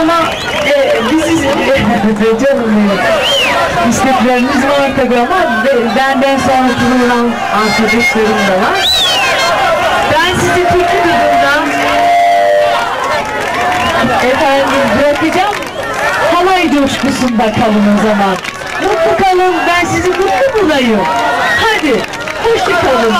Ama e, biz canım benim. İsteklerimiz var tabii ama benden sonra kurulan arkadaşlarım da var. Ben sizi Türkü Kızı'ndan efendim bırakacağım. Halay coşkusunda kalın o zaman. Mutlu kalın, ben sizi mutlu bulayım. Hadi, hoşça kalın.